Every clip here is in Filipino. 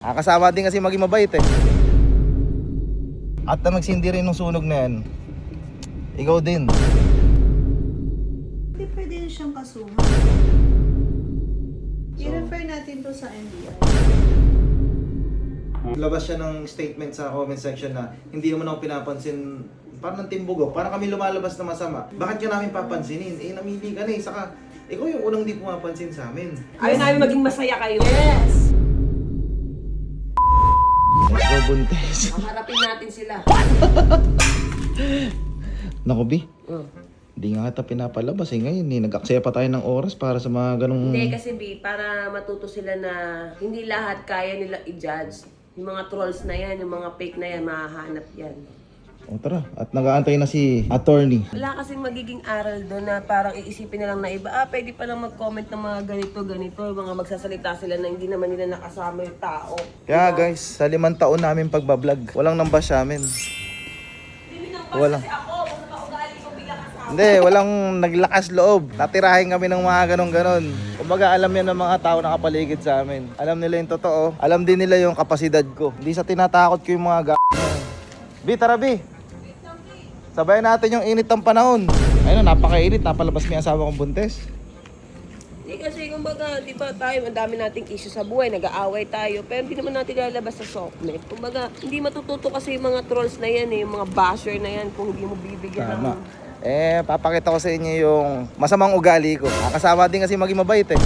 Ah, kasama din kasi maging mabait eh. At na nagsindi rin ng sunog na yan, ikaw din. Hindi pwede yun siyang kasuhan. I-refer natin to sa NBI. Labas siya ng statement sa comment section na hindi naman ako pinapansin parang ng timbugok, parang kami lumalabas na masama. Bakit ka namin papansinin? Eh, namili ka na eh. Saka, ikaw yung unang di pumapansin sa amin. Ayaw namin maging masaya kayo. Yes! Go, buntes. Harapin natin sila. Naku, Bi. Oh. Hindi nga kita pinapalabas eh ngayon eh. Nag-aksaya pa tayo ng oras para sa mga ganong... Hindi kasi B, para matuto sila na hindi lahat kaya nila i-judge. Yung mga trolls na yan, yung mga fake na yan, mahahanap yan. O tara, at nag-aantay na si attorney. Wala kasing magiging aral doon na parang iisipin na lang na iba, ah, pwede pa lang mag-comment ng mga ganito, ganito, mga magsasalita sila na hindi naman nila nakasama yung tao. Kaya guys, sa limang taon namin pagbablog, walang nambas sa amin. Walang. ako, kung paugali ko bilang kasama. Hindi, walang naglakas loob. Natirahin kami ng mga ganon-ganon. Kumbaga alam yan ng mga tao nakapaligid sa amin. Alam nila yung totoo. Alam din nila yung kapasidad ko. Hindi sa tinatakot ko yung mga g***. Bi, tara Bi. Sabayan natin yung init ng panahon. Ayun, napakainit. Napalabas yung asawa kong buntes. Hindi kasi kumbaga, di ba tayo, ang dami nating issue sa buhay, nag-aaway tayo, pero hindi naman natin lalabas sa softnet. Kumbaga, hindi matututo kasi yung mga trolls na yan eh, yung mga basher na yan kung hindi mo bibigyan Tama. ng... Eh, papakita ko sa inyo yung masamang ugali ko. Kasama din kasi maging mabait eh.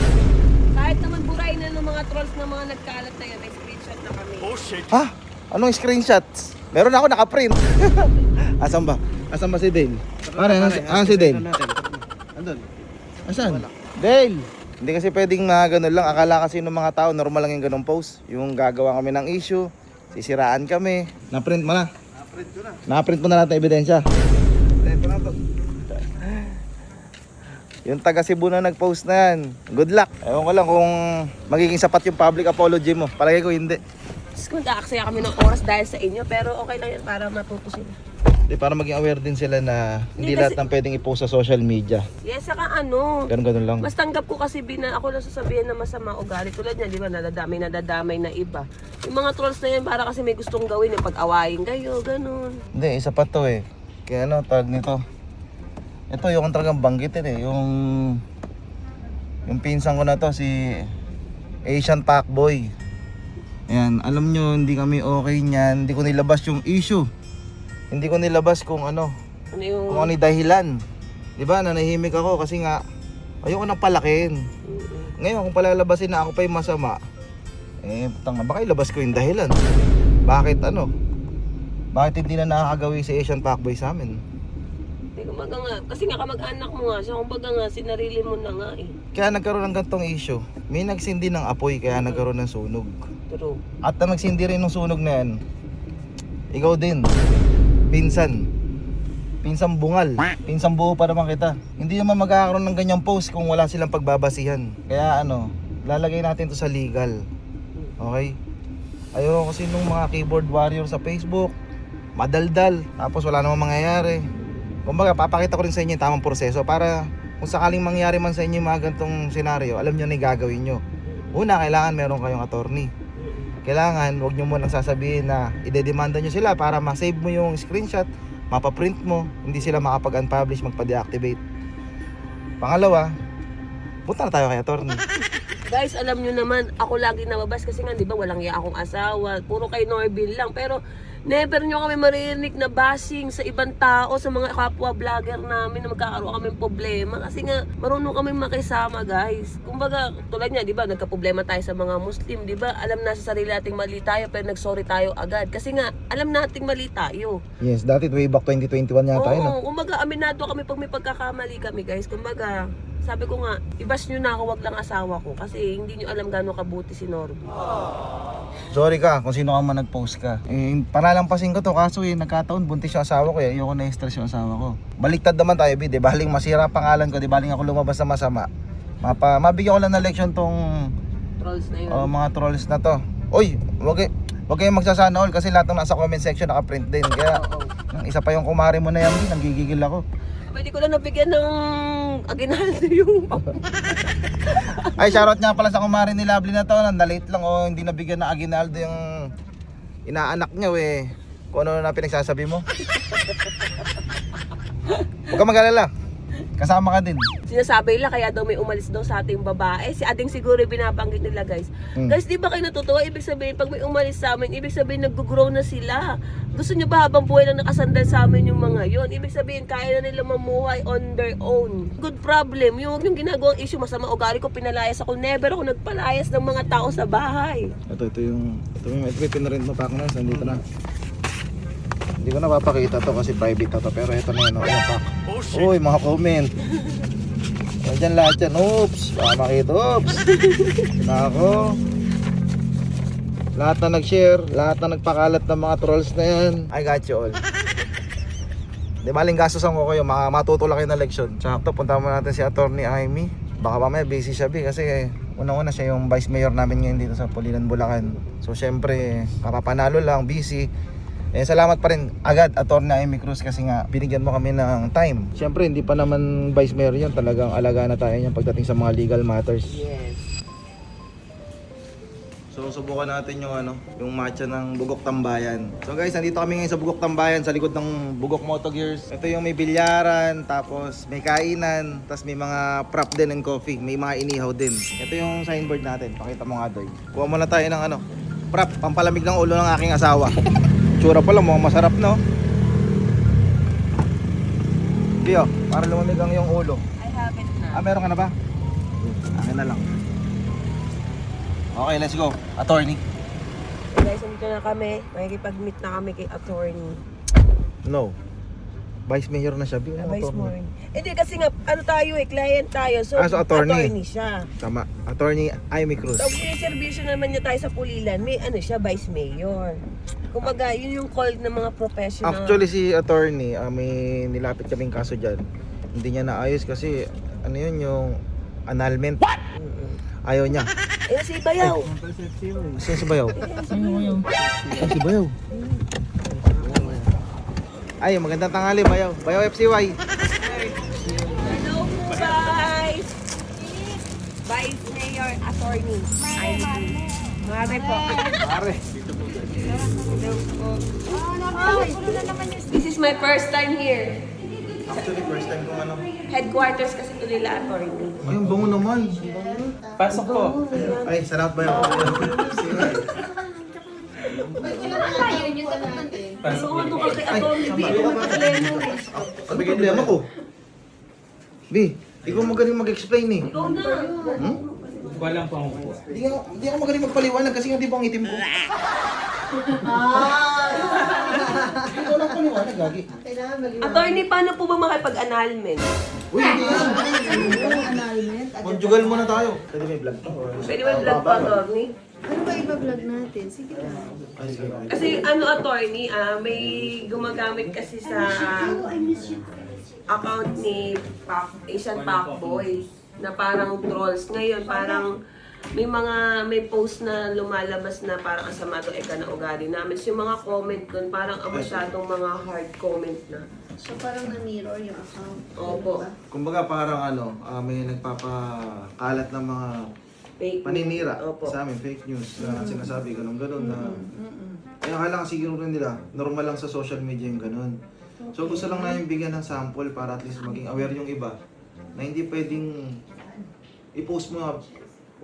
Kahit naman buray na ng mga trolls na mga nagkalat na yan, may screenshot na kami. Ha? Anong screenshots? Meron ako nakaprint. Asan ba? Asan ba si Dale? Ano, ano, si- ano si Dale? Andun. Asan? Dale! Hindi kasi pwedeng na ganun lang. Akala kasi ng mga tao, normal lang yung ganun post. Yung gagawa kami ng issue, sisiraan kami. Na-print mo na. Na-print ko na. Na-print mo na natin ebidensya. Ito na to. Yung taga Cebu na nag-post na yan. Good luck. Ewan ko lang kung magiging sapat yung public apology mo. Palagay ko hindi. Tapos kung naaksaya kami ng oras dahil sa inyo, pero okay lang yan para matuto sila. Di, para maging aware din sila na hindi Hindi, lahat kasi- ng pwedeng i-post sa social media. Yes, saka ano, Ganun-ganun lang. Mas tanggap ko kasi bina ako lang sasabihin na masama ugali tulad niya, di ba? Nadadamay, nadadamay na iba. Yung mga trolls na yan, para kasi may gustong gawin yung pag-awayin kayo, ganun. Hindi, isa pa to eh. Kaya ano, tawag nito. Ito yung talagang banggitin eh. Yung yung pinsan ko na to si Asian Boy. Ayan, alam nyo, hindi kami okay niyan. Hindi ko nilabas yung issue. Hindi ko nilabas kung ano, Ano yung... kung ano yung dahilan. Di ba, nanahimik ako kasi nga, ayoko nang palakin. Ngayon, kung palalabasin na ako pa yung masama, eh, tanga, baka ilabas ko yung dahilan. Bakit ano? Bakit hindi na nakakagawi si Asian Boy sa amin? Kumbaga nga, kasi nga kamag-anak mo nga siya, kumbaga nga, sinarili mo na nga eh. Kaya nagkaroon ng gantong issue. May nagsindi ng apoy kaya nagkaroon ng sunog. True. At na nagsindi rin ng sunog na yan, ikaw din. Pinsan. Pinsan bungal. Pinsan buo pa naman kita. Hindi naman magkakaroon ng ganyang post kung wala silang pagbabasihan. Kaya ano, lalagay natin to sa legal. Okay? Ayoko kasi nung mga keyboard warrior sa Facebook, madaldal, tapos wala namang mangyayari. Kumbaga, papakita ko rin sa inyo yung tamang proseso para kung sakaling mangyari man sa inyo yung mga gantong senaryo, alam nyo na yung gagawin nyo. Una, kailangan meron kayong attorney. Kailangan, huwag nyo munang sasabihin na idedemanda nyo sila para ma-save mo yung screenshot, mapaprint mo, hindi sila makapag-unpublish, magpa-deactivate. Pangalawa, punta na tayo kay attorney. Guys, alam nyo naman, ako lagi nababas kasi nga, di ba, walang iya akong asawa. Puro kay Norville lang. Pero, never nyo kami maririnig na bashing sa ibang tao, sa mga kapwa vlogger namin na magkakaroon kami problema. Kasi nga, marunong kami makisama, guys. Kumbaga, tulad niya, di ba, nagka-problema tayo sa mga Muslim, di ba? Alam na sa sarili nating mali tayo, pero nag-sorry tayo agad. Kasi nga, alam nating mali tayo. Yes, dati way back 2021 yata yun. Oo, kumbaga, aminado kami pag may pagkakamali kami, guys. Kumbaga, sabi ko nga, ibas nyo na ako, wag lang asawa ko. Kasi hindi nyo alam gaano kabuti si Norby. Sorry ka kung sino ka man nag-post ka. Eh, palalampasin ko to kaso eh, nagkataon buntis yung asawa ko eh. Ayoko na stress yung asawa ko. Baliktad naman tayo, bid. Eh. Baling masira pangalan ko, di baling ako lumabas na masama. Mapa, mabigyan ko lang ng leksyon tong Trolls na yun. oh, mga trolls na to. Uy, wag kay Huwag kayong magsasana all kasi lahat ng nasa comment section naka-print din. Kaya, Oo. yung isa pa yung kumari mo na yan, nanggigigil ako. Pwede ko lang nabigyan ng aginaldo yung Ay, shoutout nga pala sa kumari ni Lovely na to. Nandalate lang o hindi nabigyan na Aguinaldo yung inaanak niya eh. Kung ano na pinagsasabi mo. Huwag ka mag-alala. Kasama ka din. Sinasabi nila kaya daw may umalis daw sa ating babae. Si ating siguro yung binabanggit nila guys. Hmm. Guys, di ba kayo natutuwa? Ibig sabihin, pag may umalis sa amin, ibig sabihin nag-grow na sila. Gusto nyo ba habang buhay lang nakasandal sa amin yung mga yon? Ibig sabihin, kaya na nila mamuhay on their own. Good problem. Yung, yung ginagawang issue, masama ugali ko, pinalayas ako. Never ako nagpalayas ng mga tao sa bahay. Ito, ito yung, ito yung, ito yung pinarent mo pa ako na. Nandito na. Hindi ko na papakita to kasi private na to. Pero ito na yun. Oh, yung pack. Uy, mga comment. Nandiyan lahat yan. Oops. Baka makita. Oops. Nako. Lahat na nag-share, lahat na nagpakalat ng mga trolls na yan. I got you all. Di maling gastusan ko kayo, matuto lang kayo ng leksyon. Sakto, punta mo natin si Attorney Amy. Baka mamaya busy siya, Bi, kasi unang-una siya yung vice mayor namin ngayon dito sa Pulilan, Bulacan. So, syempre, kapapanalo lang, busy. Eh, salamat pa rin agad, Attorney Amy Cruz, kasi nga, binigyan mo kami ng time. Syempre, hindi pa naman vice mayor yan, talagang alaga na tayo niyan pagdating sa mga legal matters. Yes. So subukan natin yung ano, yung matcha ng Bugok Tambayan. So guys, nandito kami ngayon sa Bugok Tambayan sa likod ng Bugok Moto Gears. Ito yung may bilyaran, tapos may kainan, tapos may mga prop din and coffee, may mga inihaw din. Ito yung signboard natin. Pakita mo nga doy. Kuha muna tayo ng ano, prop, pampalamig ng ulo ng aking asawa. Tsura pa lang, mukhang masarap no. Pio, para lumamig ang yung ulo. I have it na. Ah, meron ka na ba? Akin na lang. Okay, let's go. Attorney. Guys, nandito na kami. Makikipag-meet na kami kay attorney. No. Vice Mayor na siya. Bi, ano Vice attorney? Morning. Hindi kasi nga, ano tayo eh, client tayo. So, Ah, so attorney. siya. Tama. Attorney Amy Cruz. So, may servisyo naman niya tayo sa Pulilan. May ano siya, Vice Mayor. Kumbaga, yun yung call ng mga professional. Actually, si attorney, ah, may nilapit kaming kaso dyan. Hindi niya naayos kasi, ano yun, yung annulment. Ayaw niya. Eh, si Bayaw. Saan si Bayaw? Saan si Bayaw? Ay, magandang tanghali, Bayaw. Bayaw FCY. Hello po, guys! Vice Mayor Attorney. Ay, Mare po. Pare. This is my first time here. Actually, first time kong ano. Headquarters kasi ito nila, attorney. Ay, ang bango naman. Pasok po. Ay, sarap Bayaw. Pasok ko ito kay attorney. Di ko magkakalemo eh. Ano problema ko? B, ikaw magaling mag-explain eh. Ikaw na. Hmm? Walang pang Hindi ako, hindi ako magaling magpaliwanag kasi nga di ba ang itim ko? Ikaw lang paliwanag, Gagi. Kailangan mali Attorney, paano po ba makipag-annulment? Uy, hindi yan. annulment. Conjugal muna tayo. Pwede may vlog to? Pwede ba vlog pa, attorney? Ano ba iba-vlog natin? Sige na. Kasi ano attorney, ah, may gumagamit kasi sa account ni Pac, Asian Pacboy na parang trolls. Ngayon parang may mga may post na lumalabas na parang ang sama to eka na ugali namin. So, yung mga comment doon parang ang masyadong mga hard comment na. So parang na-mirror yung account. Opo. Diba? Kumbaga parang ano, ah, may nagpapakalat ng mga Fake paninira Opo. sa amin, fake news na sinasabi, ganun ganun na. Kaya akala kasi siguro rin nila, normal lang sa social media yung ganun. So gusto lang namin bigyan ng sample para at least maging aware yung iba na hindi pwedeng i-post mo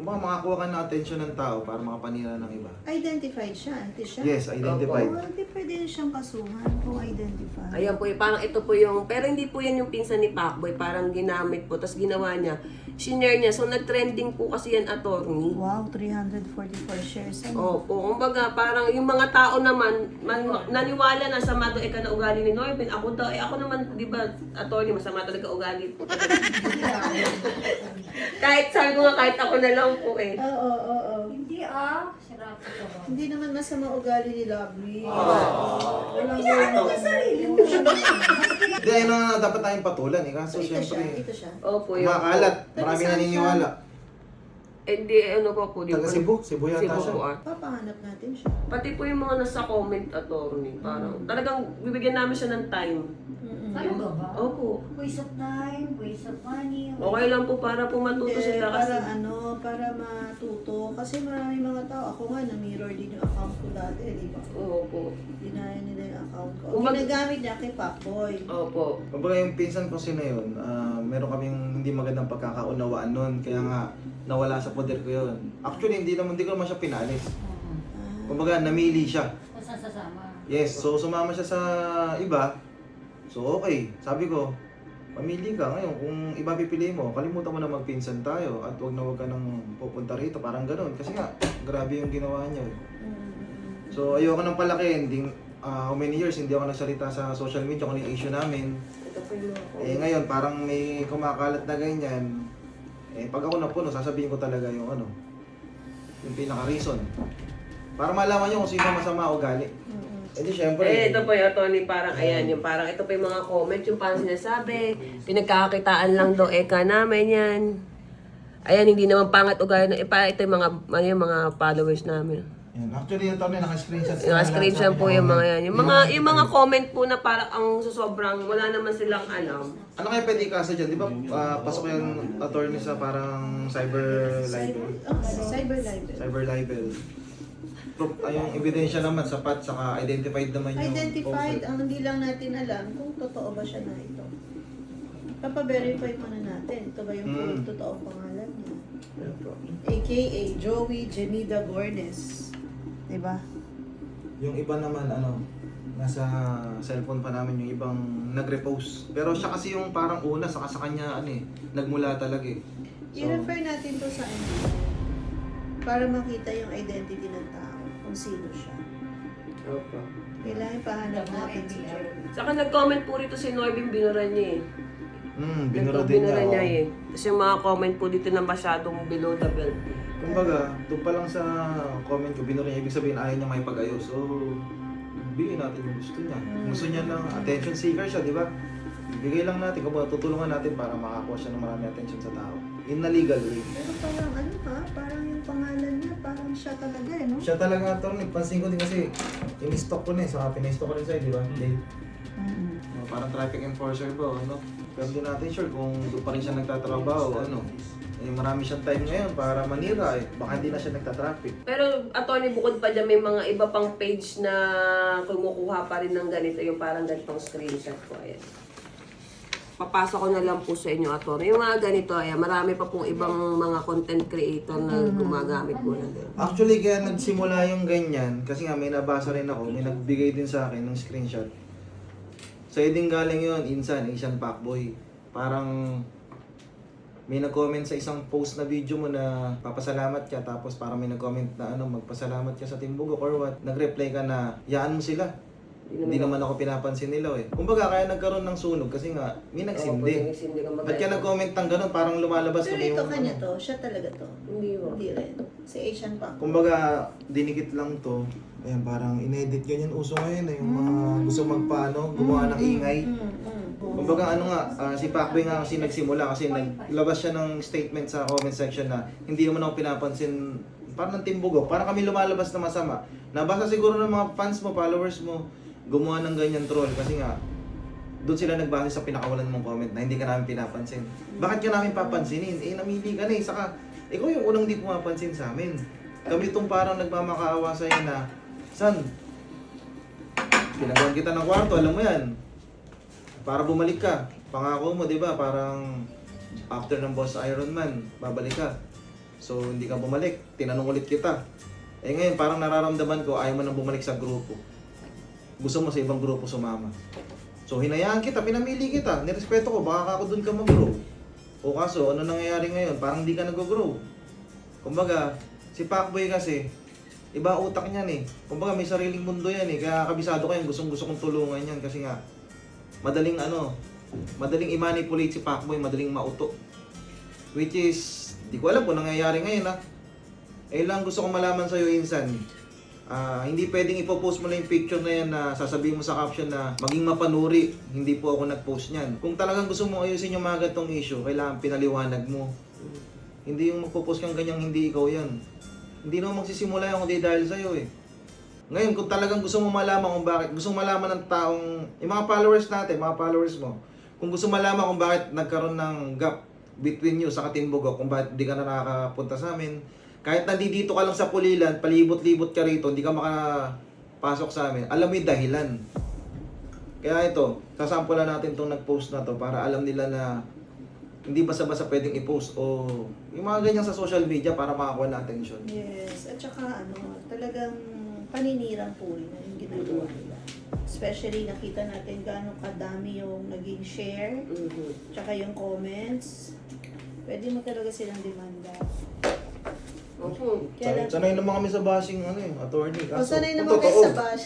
kung baka makakuha ka ng attention ng tao para makapanira ng iba. Identified siya, ante siya. Yes, identified. Oh, hindi pwede rin siyang kasuhan kung identified. Ayan po, eh, parang ito po yung, pero hindi po yan yung pinsan ni Pacboy, parang ginamit po, tapos ginawa niya, shinare niya, so nag-trending po kasi yan attorney. Wow, 344 shares. Ano? Opo, kumbaga parang yung mga tao naman, man, naniwala na sa mato eka na ugali ni Norvin. Ako daw, eh ako naman, di ba, attorney, masama talaga ugali po. kahit sabi ko nga, kahit ako na lang po eh. Oo, oo, oo. Hindi ah. Sarap ito. Hindi naman masama ugali ni Lovely. Walang Hindi, ayun na dapat tayong patulan eh. Kaso So, ito siya, syempre, ito siya. Opo, yung... kumakalat. Taga Maraming saan naniniwala. Eh, di, ano po po, di Taga Cebu, Cebu yata Cebu siya. po ah. Papahanap natin siya. Pati po yung mga nasa comment attorney, parang talagang bibigyan namin siya ng time. Mm-mm. Talaga ba? Opo. Waste of time, waste of money. Okay lang po para po matuto Hindi, sila kasi. para ano, para matuto. Kasi maraming mga tao, ako nga, na-mirror din yung account ko dati, di ba? Opo. Dinaya nila yung account ko. Kung mag- Ginagamit niya kay Papoy. Opo. Kumbaga yung pinsan ko sino yun, ah, meron kaming hindi magandang pagkakaunawaan nun. Kaya nga, nawala sa poder ko yun. Actually, hindi naman, hindi ko naman siya pinalis. Ah, Kumbaga, namili siya. Sasama. Yes, so sumama siya sa iba. So okay, sabi ko, mamili ka ngayon. Kung iba pipili mo, kalimutan mo na magpinsan tayo at wag na wag ka nang pupunta rito. Parang ganun. Kasi nga, grabe yung ginawa niya. eh. So ayoko nang palaki. Hindi, ah, how many years hindi ako nagsalita sa social media kung ano yung issue namin. Ito po yung mga Eh ngayon, parang may kumakalat na ganyan. Eh pag ako napuno, sasabihin ko talaga yung ano, yung pinaka-reason. Para malaman nyo kung sino masama o gali. mm, mm. Eh di syempre. Eh, ito po yung Tony, parang ayan, yung parang ito po yung mga comment, yung parang sinasabi, pinagkakakitaan lang daw eka namin yan. Ayan, hindi naman pangat o gaya, eh, pa, ito yung mga, ano yung mga followers namin. Yan. Actually, yung Tony, naka-screenshot. Yung screenshot po yung mga yan. Yung mga, yung mga comment po na parang ang sobrang, wala naman silang alam. Ano kaya pwede ikasa dyan? Di ba ah, pasok yung attorney sa parang cyber libel? Cyber, oh, cyber libel. Cyber libel. Proof, ay, yung ebidensya naman sapat, saka identified naman yung Identified, ang hindi lang natin alam kung totoo ba siya na ito. Papaverify muna natin. Ito ba yung Mm. full totoong pangalan niya? Yan po. AKA Joey Genida Gornes. Diba? Yung iba naman, ano, nasa cellphone pa namin yung ibang nag-repost. Pero siya kasi yung parang una, saka sa kanya, ano eh, nagmula talaga eh. So, I-refer natin to sa NBI para makita yung identity kung sino siya. Kailangan pahanap natin si Joey. Saka nag-comment po rito si Norbin, binura niya eh. hmm, binura din Binura niya. niya oh. eh. Tapos yung mga comment po dito na masyadong below the belt. Kumbaga, doon pa lang sa comment ko, binura niya, ibig sabihin ayaw niya may pag-ayos. So, bigyan natin yung gusto niya. Gusto niya lang, attention seeker siya, di ba? Bigay lang natin, kumbaga tutulungan natin para makakuha siya ng marami attention sa tao. In a legal way. Pero parang ano ha, parang yung pangalan niya, parang siya talaga eh, no? Siya talaga ito, pansin ko din kasi, in-stock ko na eh, saka pina-stock ko rin sa'yo, di ba? Dave? Mm. Oh, parang traffic enforcer ba, ano? Pero hindi natin sure kung doon pa rin siya nagtatrabaho, ano? Eh, marami siyang time ngayon para manira eh. Baka hindi na siya nagtatraffic. Pero attorney bukod pa dyan may mga iba pang page na kumukuha pa rin ng ganito yung parang ganitong screenshot ko. Ayan. Papasok ko na lang po sa inyo, attorney. Yung mga ganito, ayan, marami pa pong ibang mga content creator na gumagamit po na din. Actually, kaya nagsimula yung ganyan, kasi nga may nabasa rin ako, may nagbigay din sa akin ng screenshot. Sa'yo din galing yun, Insan, Asian Pacboy. Parang may nag-comment sa isang post na video mo na papasalamat ka tapos parang may nag-comment na ano magpasalamat ka sa Timbukok or what nag-reply ka na yaan mo sila hindi naman ako pinapansin nila eh kumbaga kaya nagkaroon ng sunog kasi nga may nagsindi nagsindi ka ba't ka nag-comment ng ganun parang lumalabas Pero tuloy ito yung kanya ano. to, siya talaga to. Hindi mo. Hindi rin. Si Asian pa. Kumbaga, dinikit lang to. Ayan, parang inedit ganyan uso ngayon eh. Yung mga gusto magpaano, gumawa ng ingay. Mm, mm. Kumbaga ano nga, ah, si Pacboy nga kasi nagsimula kasi naglabas siya ng statement sa comment section na hindi naman ako pinapansin parang ng timbugok, parang kami lumalabas na masama. Nabasa siguro ng mga fans mo, followers mo, gumawa ng ganyan troll kasi nga doon sila nagbase sa pinakawalan mong comment na hindi ka namin pinapansin. Bakit ka namin papansinin? Eh, namili ka na eh. Saka, ikaw yung unang di pumapansin sa amin. Kami itong parang nagmamakaawa sa'yo na, San, pinagawan kita ng kwarto, alam mo yan. Para bumalik ka. Pangako mo, di ba? Parang after ng boss Iron Man, babalik ka. So, hindi ka bumalik. Tinanong ulit kita. Eh ngayon, parang nararamdaman ko, ayaw mo nang bumalik sa grupo. Gusto mo sa ibang grupo sumama. So, hinayaan kita, pinamili kita. Nirespeto ko, baka ako dun ka mag-grow. O kaso, ano nangyayari ngayon? Parang di ka nag-grow. Kumbaga, si Pacboy kasi, iba utak niyan eh. Kumbaga, may sariling mundo yan eh. Kaya kabisado ko yan, gustong gusto kong tulungan yan kasi nga, madaling ano, madaling i-manipulate si Pacboy, madaling mauto. Which is, di ko alam kung nangyayari ngayon ha. Eh lang gusto kong malaman sa'yo, Insan. Ah, hindi pwedeng ipopost mo lang yung picture na yan na sasabihin mo sa caption na maging mapanuri, hindi po ako nag-post niyan. Kung talagang gusto mo ayusin yung mga ganitong issue, kailangan pinaliwanag mo. Hindi yung magpo-post kang ganyang hindi ikaw yan. Hindi naman magsisimula yung hindi dahil sa'yo eh. Ngayon, kung talagang gusto mo malaman kung bakit, gusto mo malaman ng taong, yung mga followers natin, mga followers mo, kung gusto malaman kung bakit nagkaroon ng gap between you sa Katimbogok, kung bakit di ka na nakakapunta sa amin, kahit nandito ka lang sa Pulilan, palibot-libot ka rito, hindi ka makapasok sa amin, alam mo yung dahilan. Kaya ito, sasampulan natin itong nag-post na to para alam nila na hindi basta-basta pwedeng i-post o yung mga ganyan sa social media para makakuha ng attention. Yes, at saka ano, talagang paninirang puri na yung ginagawa nila. Especially nakita natin gaano kadami yung naging share, Mhm. tsaka yung comments. Pwede mo talaga silang demanda. Opo. Kaya lang, Sanay naman kami sa bashing ano eh, attorney. o sanay naman kayo totoo. sa bash.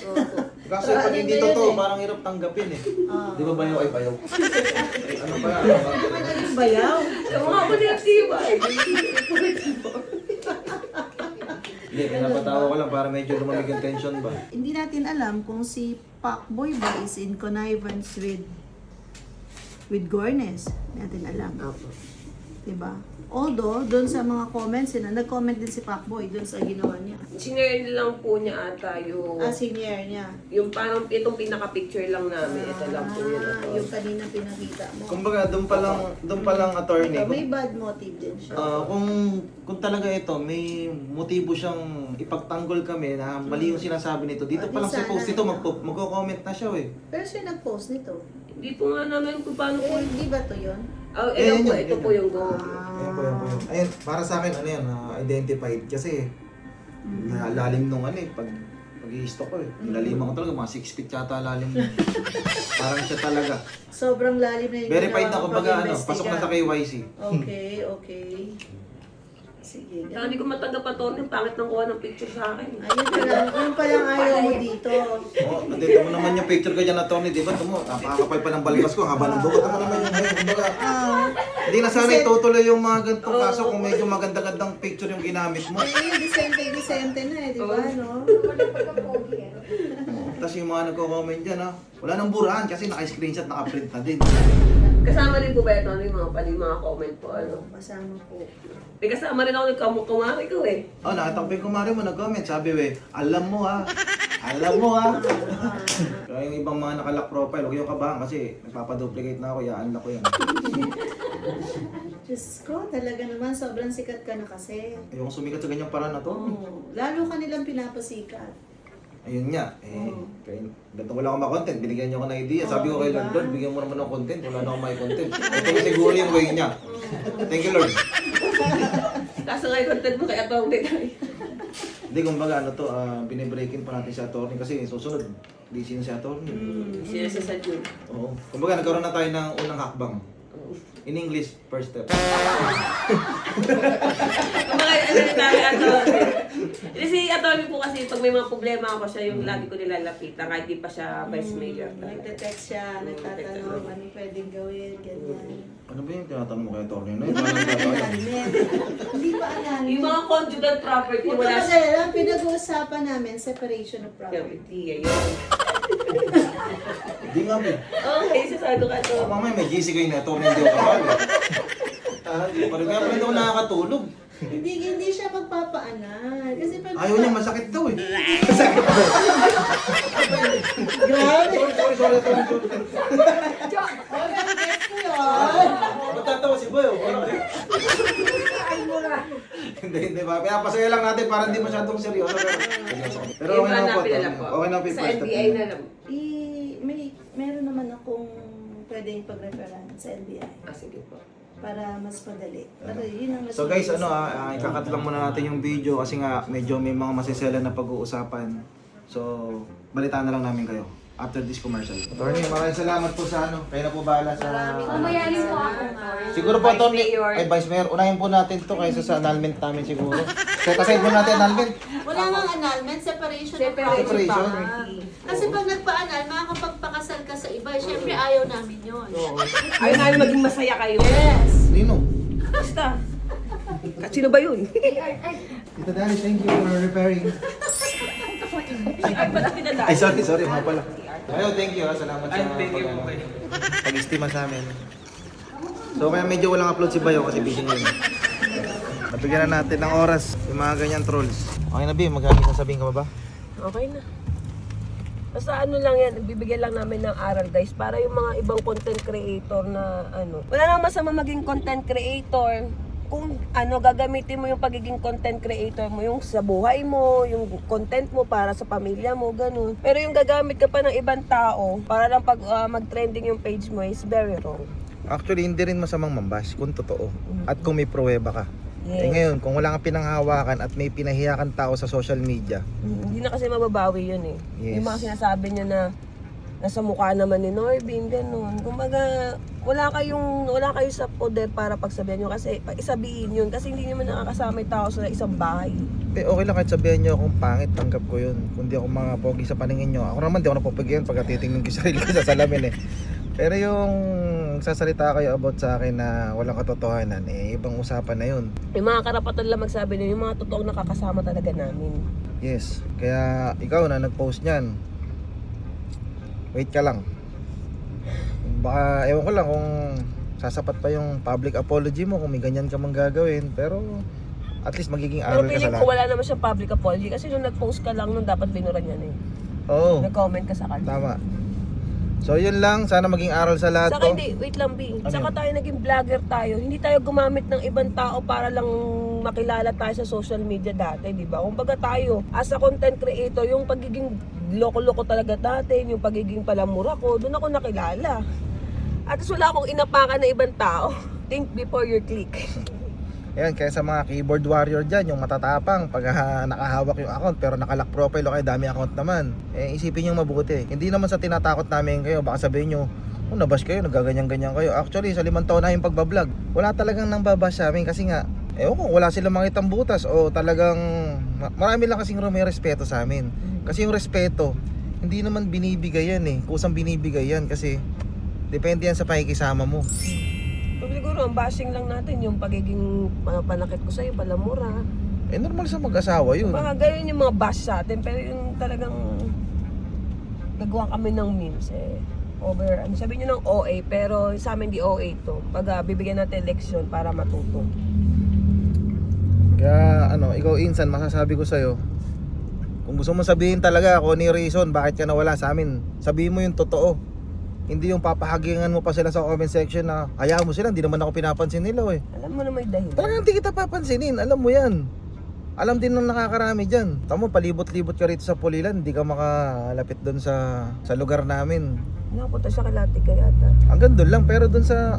Kasi Pero pag ano hindi yun totoo, eh? parang hirap tanggapin eh. Ah. Di ba bayaw ay bayaw? Eh, ano ba yan? Hindi ba naging bayaw? Yung mga konektiba eh. Hindi, pinapatawa ko lang para medyo lumamig yung tension ba. Hindi natin alam kung si Pacboy ba is in connivance with with Gornes. Hindi natin alam. Opo. Diba? Although, doon sa mga comments, na nag-comment din si Pacboy doon sa ginawa niya. Sinare lang po niya ata yung... Ah, senior niya. Yung parang itong pinaka-picture lang namin. Ito lang po yun. Ah, Ito. yung kanina pinakita mo. Kumbaga, doon pa lang, doon pa lang attorney. Kung, may bad motive din siya. ah, kung, kung talaga ito, may motibo siyang ipagtanggol kami na mali yung sinasabi nito. Dito Ah, pa lang di sa post sana, nito, magpo- magko-comment na siya eh. Pero siya nag-post nito. Hindi po nga namin kung paano po. Eh, di ba to yun? Oh, Eh, ito yun po. Ito po yun. yung go. Ayun po, ayun po. yun. Ayun, para sa akin, ano yan, ah, identified. Kasi, na lalim nung ano eh, pag pag i-stock ko eh. Laliman ko talaga, mga 6 feet yata lalim mo. Parang siya talaga. Sobrang lalim na yung Verified na mong kumbaga ano, pag-imbestiga. pasok na sa KYC. Okay, okay. Sige. Kaya hindi ko matanggap pa to. Yung pangit ng kuha ng picture sa akin. Ayun pa lang, yun pa lang ayaw mo dito. Oo, oh, dito mo naman yung picture ka dyan na Tony, di ba? Tumo, napakakapal pa ng balikas ko, haba ng bugot mo naman yung ngayon. Kumbaga, Ah, hindi na sana itutuloy yung mga ganitong kaso kung medyo maganda-gandang picture yung ginamit mo. eh, disente-disente na eh, di ba, no? Tapos yung mga nagko-comment dyan ha, wala nang burahan kasi naka-screenshot, naka-print na din. Kasama rin po ba ito? Ano yung mga, ano yung mga comment po? Ano? Kasama po. May kasama rin ako ng kamu-kumari ko eh. Oh, nakita ko pa yung kumari mo nag-comment, sabi we, alam mo ha, alam mo ha. Kaya yung ibang mga nakalock profile, huwag yung kabahan kasi nagpapaduplicate na ako, yaan ko yan. Diyos ko, talaga naman, sobrang sikat ka na kasi. Ayoko sumikat sa ganyang paraan na to. Oo. Lalo ka nilang pinapasikat. Ayun nga, eh, Oo. kaya, ganito wala akong ma-content, binigyan niyo ako ng idea. Sabi ko Oo, kay diba? Lord, Lord, bigyan mo naman ng content, wala na akong may content. Ito na siguro yung way niya. Thank you, Lord. Kaso nga yung content mo kay Atong tayo. Hindi, kumbaga ano to, ah, binibreakin pa natin si attorney kasi susunod, busy na si attorney. Sila sa sa June. Oo. Kumbaga nagkaroon na tayo ng unang hakbang. In English, first step. Mga ano yung dami Atty. Kasi Atty po kasi pag may mga problema ako siya yung lagi ko nilalapitan kahit di pa siya vice mayor. Nagte-text siya, nagtatanong ano pwedeng gawin, ganyan. Ano ba yung tinatanong mo kay attorney na yun? Parang gagawin. Alamin. Hindi pa alamin. Yung mga conjugal property Huwag wala ka siya. mag-alala, pinag-uusapan namin separation of property. Property, ayun. Hindi nga eh. Okay, sasado ka to. Mamaya may GC kayo na attorney, hindi ako kapal. Ah, parang kaya pala hindi ako nakakatulog. Hindi, hindi siya magpapaanan. Kasi pag... Ayaw niya, masakit daw eh. Grabe! Sorry, sorry, sorry, sorry. Gets ko yun! Matatawa si Boy, oh. Hindi, hindi ba? Pinapasaya lang natin para hindi masyadong seryoso. Pero, pero okay na po. Okay na po Sa. NBI na lang. I, may, meron naman akong pwedeng pag-referan sa NBI Ah, sige po. Para mas madali. Pero yun ang mas So guys, ano ah, ah, ikakat lang muna natin yung video kasi nga medyo may mga masisela na pag-uusapan. So, balitaan na lang namin kayo after this commercial. Attorney, maraming salamat po sa ano. Kayo na po bahala sa... Mamayanin po ako. Siguro po, Attorney, ay Vice Mayor, unahin po natin to kaysa sa annulment namin siguro. Set aside mo natin annulment. Wala nang annulment, separation, of Separation. property. Separation. Kasi pag nagpa-annul, makakapagpakasal iba. Siyempre, ayaw namin yun. Ayaw namin maging masaya kayo. Yes! Nino. Basta. At sino ba yun? Tita Dali, thank you for repairing. Ay, sorry, sorry, mga pala. Ayo, thank you. Salamat sa Ay, thank you po kayo. pag-estima sa amin. So, kaya medyo walang upload si Bayo kasi busy ngayon. Nabigyan na natin ng oras yung mga ganyan trolls. Okay na, B, maghahangin sasabihin ka pa ba? Okay na. Basta ano lang yan, bibigyan lang namin ng aral guys para yung mga ibang content creator na ano. Wala nang masama maging content creator kung ano gagamitin mo yung pagiging content creator mo yung sa buhay mo, yung content mo para sa pamilya mo, ganun. Pero yung gagamit ka pa ng ibang tao para lang pag ah, mag-trending yung page mo is very wrong. Actually, hindi rin masamang mambash kung totoo. At kung may pruweba ka. Eh Yes. ngayon, kung wala kang pinanghawakan at may pinahiyakan tao sa social media, Mm, Hindi na kasi mababawi yun eh. Yes. Yung mga sinasabi niya na nasa mukha naman ni Norbin, ganun. Kumbaga, wala kayong, wala kayo sa poder para pagsabihan nyo kasi, isabihin yun. Kasi hindi naman nakakasama yung tao sa isang bahay. eh, okay lang kahit sabihin nyo akong pangit, tanggap ko yun. Kung di ako mga pogi sa paningin nyo. Ako naman, di ako napapagiyan pagka titingnan ko sarili ko sa salamin eh. Pero yung sasalita kayo about sa akin na walang katotohanan, eh, ibang usapan na yun. Yung mga karapatan lang magsabi nyo, yung mga totoong nakakasama talaga namin. Yes. Kaya ikaw na nag-post niyan. Wait ka lang. Baka ewan ko lang kung sasapat pa yung public apology mo kung may ganyan ka mang gagawin. Pero at least magiging Pero aral ka sa feeling ko lahat. wala naman siyang public apology kasi nung nag-post ka lang nun dapat binura niya na eh. Oo. Nag-comment ka sa kanya. Tama. So yun lang, sana maging aral sa lahat Saka to. hindi, wait lang B. Ano Saka yun? tayo naging vlogger tayo. Hindi tayo gumamit ng ibang tao para lang makilala tayo sa social media dati, di ba? Kumbaga tayo, as a content creator, yung pagiging loko-loko talaga dati, yung pagiging palamura ko, doon ako nakilala. At wala akong inapakan na ibang tao. Think before you click. Ayan, kaya sa mga keyboard warrior dyan, yung matatapang pag ah, nakahawak yung account pero nakalock profile o kaya dami account naman, eh isipin nyo mabuti. Hindi naman sa tinatakot namin kayo, baka sabihin nyo, oh nabash kayo, nagaganyan-ganyan kayo. Actually, sa limang taon na yung pagbablog, wala talagang nang babash sa amin kasi nga, eh kung wala silang makitang butas o talagang ma- marami lang kasing may respeto sa amin. Kasi yung respeto, hindi naman binibigay yan eh. Kusang binibigay yan kasi depende yan sa pakikisama mo. So, siguro, ang bashing lang natin yung pagiging uh, panakit ko sa'yo, palamura. Eh normal sa mag-asawa yun. Mga ganyan yung mga bash sa atin, pero yung talagang nagawa kami ng memes eh. Over, ano sabihin nyo ng OA, pero sa amin di OA to. Pag ah, bibigyan natin leksyon para matuto. Kaya ano, ikaw insan, masasabi ko sa'yo, kung gusto mo sabihin talaga kung ano yung reason bakit ka nawala sa amin, sabihin mo yung totoo. Hindi yung papahagingan mo pa sila sa comment section na hayaan mo sila, hindi naman ako pinapansin nila eh. Alam mo na may dahilan. Talagang hindi kita papansinin, alam mo yan. Alam din ng nakakarami dyan. Tamo, palibot-libot ka rito sa Pulilan, hindi ka makalapit doon sa sa lugar namin. Nakapunta siya kay Lati kay ata. Hanggang doon lang, pero doon sa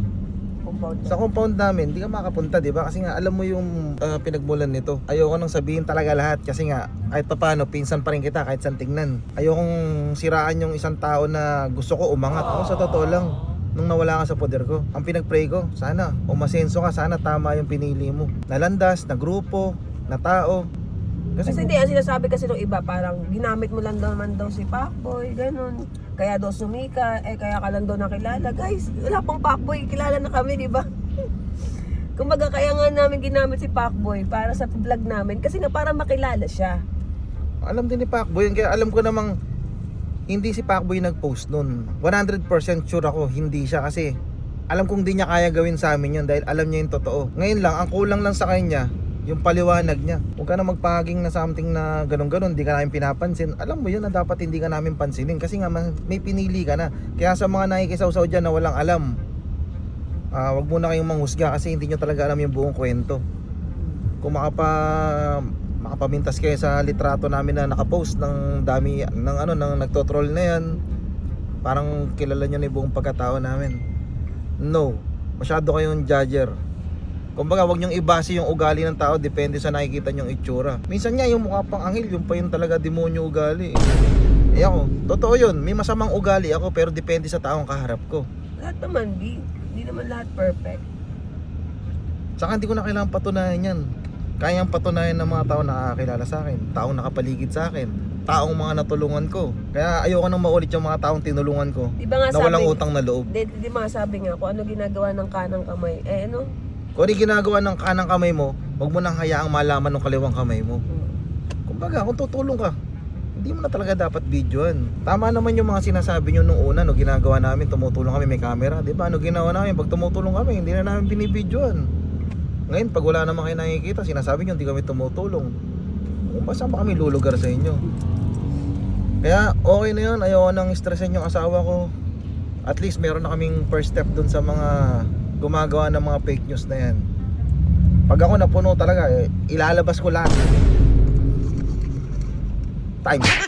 Compound. sa compound namin, hindi ka makapunta, di ba? Kasi nga, alam mo yung ah, pinagmulan nito. Ayoko nang sabihin talaga lahat kasi nga, kahit pa paano, pinsan pa rin kita kahit saan tingnan. Ayokong siraan yung isang tao na gusto ko umangat. Ako sa totoo lang, nung nawala ka sa poder ko, ang pinagpray ko, sana, umasenso ka, sana tama yung pinili mo. Nalandas, na grupo, na tao. Kasi hindi, ang sinasabi kasi ng iba, parang ginamit mo lang naman daw si Pacboy, ganun. Kaya daw sumika, eh kaya ka lang daw nakilala. Guys, wala pang Pacboy, kilala na kami, di ba? Kumbaga, kaya nga namin ginamit si Pacboy para sa vlog namin kasi nga para makilala siya. Alam din ni Pacboy, kaya alam ko namang hindi si Pacboy nag-post nun. 100% sure ako, hindi siya kasi alam kong di niya kaya gawin sa amin yun dahil alam niya yung totoo. Ngayon lang, ang kulang lang sa kanya, yung paliwanag niya. Huwag ka na magpahaging na something na ganun-ganun, di ka namin pinapansin. Alam mo yun na dapat hindi ka namin pansinin kasi nga ma- may pinili ka na. Kaya sa mga nakikisaw-saw dyan na walang alam, ah wag muna kayong manghusga kasi hindi nyo talaga alam yung buong kwento. Kung makapa makapamintas kayo sa litrato namin na nakapost ng dami ng ano ng nagto-troll na yan parang kilala nyo na yung buong pagkatao namin no masyado kayong judger kumbaga wag nyong ibase yung ugali ng tao depende sa nakikita nyong itsura minsan nga yung mukha pang anghel yung pa yung talaga demonyo ugali eh. eh ako totoo yun may masamang ugali ako pero depende sa taong kaharap ko Lahat naman, di. Hindi naman lahat perfect. Saka hindi ko na kailangan patunayan yan. Kayang patunayan ng mga tao na nakakilala sa akin, taong nakapaligid sa akin, taong mga natulungan ko. Kaya ayoko nang maulit yung mga taong tinulungan ko Di ba nga na walang sabi, utang na loob. di, di ba nga sabi nga kung ano ginagawa ng kanang kamay, eh ano? Kung ano ginagawa ng kanang kamay mo, huwag mo nang hayaang malaman ng kaliwang kamay mo. Kumbaga, kung tutulong ka, hindi mo na talaga dapat videoan. Tama naman yung mga sinasabi nyo nung una, no ginagawa namin, tumutulong kami, may camera. Di ba? Ano ginawa namin? Pag tumutulong kami, hindi na namin binibidyoan. Ngayon, pag wala naman kayo nakikita, sinasabi nyo, hindi kami tumutulong. Kung ba saan ba kami lulugar sa inyo? Kaya okay na yun, ayoko nang stressin yung asawa ko. At least meron na kaming first step dun sa mga gumagawa ng mga fake news na yan. Pag ako napuno talaga, eh, ilalabas ko lahat. Time.